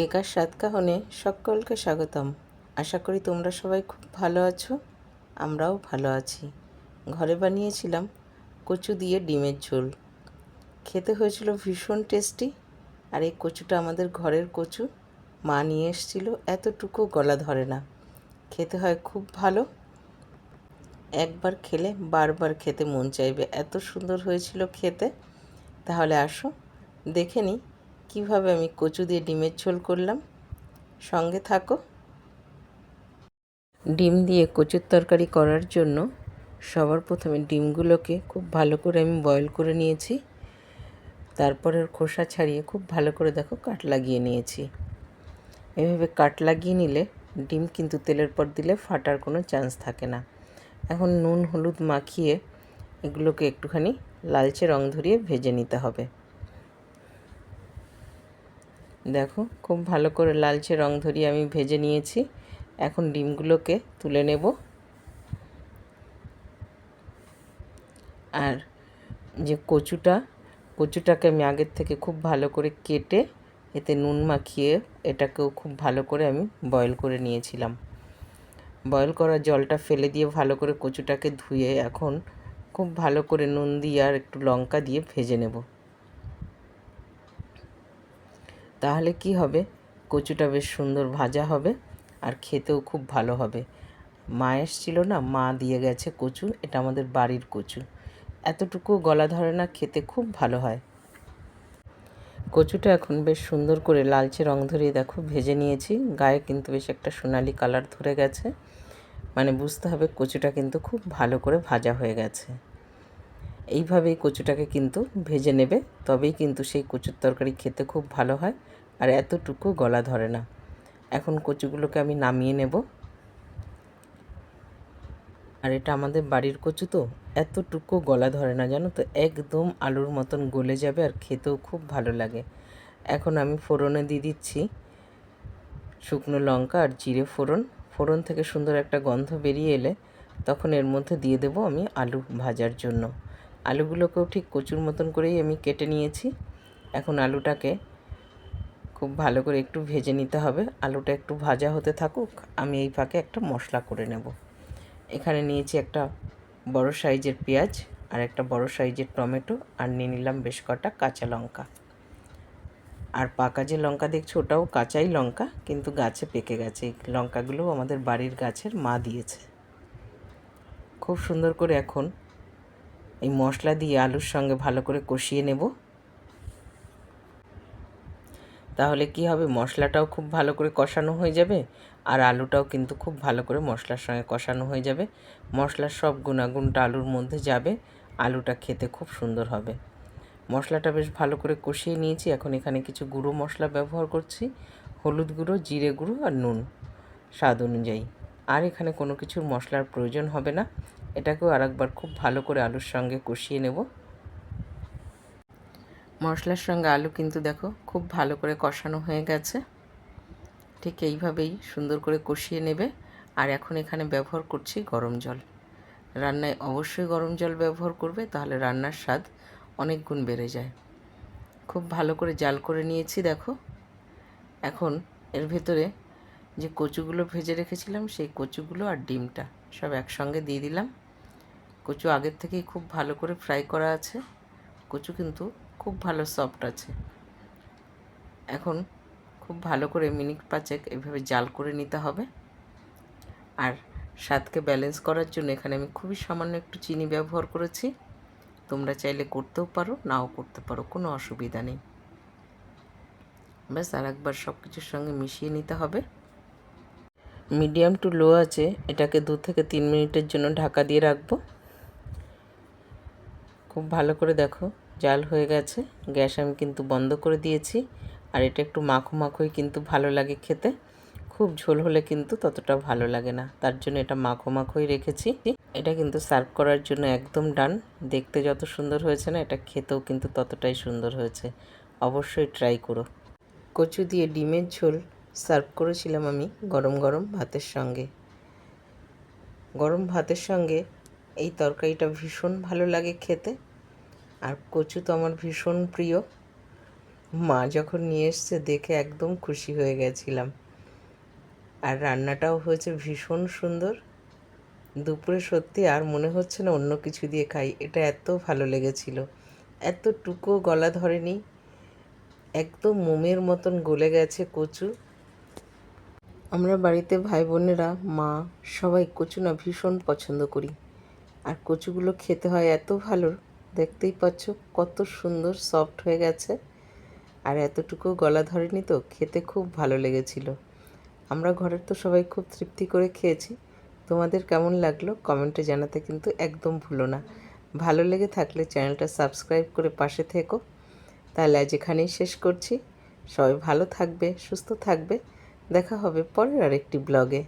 কেকার স্বাদ কাহনে সকলকে স্বাগতম। আশা করি তোমরা সবাই খুব ভালো আছো, আমরাও ভালো আছি। ঘরে বানিয়েছিলাম কচু দিয়ে ডিমের ঝোল। খেতে হয়েছিল ভীষণ টেস্টি, আর এই কচুটা আমাদের ঘরের কচু। মা নিয়ে এসেছিল, এতটুকু গলা ধরে না। খেতে হয় খুব ভালো। একবার খেলে বারবার খেতে মন চাইবে। এত সুন্দর হয়েছিল খেতে। তাহলে আসো, দেখে নিই কীভাবে আমি কচু দিয়ে ডিমের ঝোল করলাম? সঙ্গে থাকো। ডিম দিয়ে কচুর তরকারি করার জন্য সবার প্রথমে ডিমগুলোকে খুব ভালো করে আমি বয়েল করে নিয়েছি। তারপরে খোসা ছাড়িয়ে খুব ভালো করে দেখো কাট লাগিয়ে নিয়েছি। এভাবে কাট লাগিয়ে নিলে ডিম কিন্তু তেলের পর দিলে ফাটার কোনো চান্স থাকে না। এখন নুন, হলুদ মাখিয়ে এগুলোকে একটুখানি লালচে রং ধরিয়ে ভেজে নিতে হবে। দেখো, খুব ভালো করে লালচে রং ধরিয়ে আমি ভেজে নিয়েছি। এখন ডিমগুলোকে তুলে নেব। আর যে কচুটা, কচুটাকে আমি আগের থেকে খুব ভালো করে কেটে এতে নুন মাখিয়ে এটাকেও খুব ভালো করে আমি বয়েল করে নিয়েছিলাম। বয়েল করা জলটা ফেলে দিয়ে ভালো করে কচুটাকে ধুয়ে এখন খুব ভালো করে নুন দিয়ে আর একটু লঙ্কা দিয়ে ভেজে নেব। তাহলে কি হবে? কচুটা বেশ সুন্দর ভাজা হবে আর খেতেও খুব ভালো হবে। মা এসছিল না, মা দিয়ে গেছে কচু, এটা আমাদের বাড়ির কচু। এতটুকু গলা ধরে না খেতে খুব ভালো হয়। কচুটা এখন বেশ সুন্দর করে লালচে রং ধরিয়ে দেখো, ভেজে নিয়েছি। গায়ে কিন্তু বেশ একটা সোনালি কালার ধরে গেছে। মানে বুঝতে হবে কচুটা কিন্তু খুব ভালো করে ভাজা হয়ে গেছে। এইভাবেই কচুটাকে কিন্তু ভেজে নেবে। তবেই কিন্তু সেই কচুর তরকারি খেতে খুব ভালো হয় আর এতটুকু গলা ধরে না। এখন কচুগুলোকে আমি নামিয়ে নেব। আর এটা আমাদের বাড়ির কচু তো, এতটুকু গলা ধরে না, জানো তো? একদম আলুর মতন গলে যাবে আর খেতেও খুব ভালো লাগে। এখন আমি ফোড়নে দিয়ে দিচ্ছি শুকনো লঙ্কা আর জিরে ফোড়ন। ফোড়ন থেকে সুন্দর একটা গন্ধ বেরিয়ে এলে তখন এর মধ্যে দিয়ে দেব আমি আলু ভাজার জন্য। আলুগুলোকেও ঠিক কচুর মতন করেই আমি কেটে নিয়েছি। এখন আলুটাকে খুব ভালো করে একটু ভেজে নিতে হবে। আলুটা একটু ভাজা হতে থাকুক, আমি এই ফাঁকে একটা মশলা করে নেব। এখানে নিয়েছি একটা বড় সাইজের পেঁয়াজ আর একটা বড় সাইজের টমেটো আর নিয়ে নিলাম বেশ কটা কাঁচা লঙ্কা। আর পাকা যে লঙ্কা দেখছ ওটাও কাঁচাই লঙ্কা, কিন্তু গাছে পেকে গেছে। এই লঙ্কাগুলো আমাদের বাড়ির গাছের মা দিয়েছে। খুব সুন্দর করে এখন এই মশলা দিয়ে আলুর সঙ্গে ভালো করে কষিয়ে নেব। তাহলে কি হবে? মশলাটাও খুব ভালো করে কষানো হয়ে যাবে আর আলুটাও কিন্তু খুব ভালো করে মশলার সঙ্গে কষানো হয়ে যাবে। মশলার সব গুণাগুণটা আলুর মধ্যে যাবে, আলুটা খেতে খুব সুন্দর হবে। মশলাটা বেশ ভালো করে কষিয়ে নিয়েছি, এখন এখানে কিছু গুঁড়ো মশলা ব্যবহার করছি, হলুদ গুঁড়ো, জিরে গুঁড়ো আর নুন, স্বাদ অনুযায়ী। আর এখানে কোনো কিছুর মশলার প্রয়োজন হবে না এটাকেও আরেকবার খুব ভালো করে আলুর সঙ্গে কষিয়ে নেব। মশলার সঙ্গে আলু কিন্তু দেখো খুব ভালো করে কষানো হয়ে গেছে। ঠিক এইভাবেই সুন্দর করে কষিয়ে নেবে। আর এখন এখানে ব্যবহার করছি গরম জল। রান্নায় অবশ্যই গরম জল ব্যবহার করবে, তাহলে রান্নার স্বাদ অনেক গুণ বেড়ে যায়। খুব ভালো করে জাল করে নিয়েছি, দেখো। এখন এর ভেতরে যে কচুগুলো ভেজে রেখেছিলাম, সেই কচুগুলো আর ডিমটা। সব একসঙ্গে দিয়ে দিলাম। কচু আগের থেকেই খুব ভালো করে ফ্রাই করা আছে। কচু কিন্তু খুব ভালো সফট আছে। এখন খুব ভালো করে মিনিট পাঁচেক এভাবে জাল করে নিতে হবে। আর স্বাদকে ব্যালেন্স করার জন্য এখানে আমি খুবই সামান্য একটু চিনি ব্যবহার করেছি। তোমরা চাইলে করতেও পারো, নাও করতে পারো, কোনো অসুবিধা নেই। ব্যাস আর একবার সব কিছুর সঙ্গে মিশিয়ে নিতে হবে। মিডিয়াম টু লো আছে, এটাকে দু থেকে তিন মিনিটের জন্য ঢাকা দিয়ে রাখব। খুব ভালো করে দেখো, জাল হয়ে গেছে। গ্যাস আমি কিন্তু বন্ধ করে দিয়েছি, আর এটা একটু মাখো মাখোই কিন্তু ভালো লাগে খেতে। খুব ঝোল হলে কিন্তু ততটা ভালো লাগে না, তার জন্য এটা মাখো মাখোই রেখেছি। এটা কিন্তু সার্ভ করার জন্য একদম ডান। দেখতে যত সুন্দর হয়েছে না, এটা খেতেও কিন্তু ততটাই সুন্দর হয়েছে। অবশ্যই ট্রাই করো। কচু দিয়ে ডিমের ঝোল সার্ভ করেছিলাম আমি গরম গরম ভাতের সঙ্গে। গরম ভাতের সঙ্গে এই তরকারিটা ভীষণ ভালো লাগে খেতে। আর কচু তো আমার ভীষণ প্রিয়। মা যখন নিয়ে এসছে দেখে একদম খুশি হয়ে গেছিলাম। আর রান্নাটাও হয়েছে ভীষণ সুন্দর। দুপুরে সত্যি আর মনে হচ্ছে না অন্য কিছু দিয়ে খাই। এটা এত ভালো লেগেছিল। এতটুকু গলা ধরেনি। একদম মোমের মতন গলে গেছে কচু। আমরা বাড়িতে ভাই বোনেরা মা, সবাই কচু না ভীষণ পছন্দ করি। আর কচুগুলো খেতে হয় এত ভালো, দেখতেই পাচ্ছ কত সুন্দর সফট হয়ে গেছে। আর এতটুকু গলা ধরেনি তো, খেতে খুব ভালো লেগেছিল। আমরা ঘরের তো সবাই খুব তৃপ্তি করে খেয়েছি। তোমাদের কেমন লাগল কমেন্টে জানাতে কিন্তু একদম ভুলো না। ভালো লেগে থাকলে চ্যানেলটা সাবস্ক্রাইব করে পাশে থেকো। তাহলে আজ এখানেই শেষ করছি। সবাই ভালো থাকবে, সুস্থ থাকবে। দেখা হবে পরের আরেকটি ব্লগে।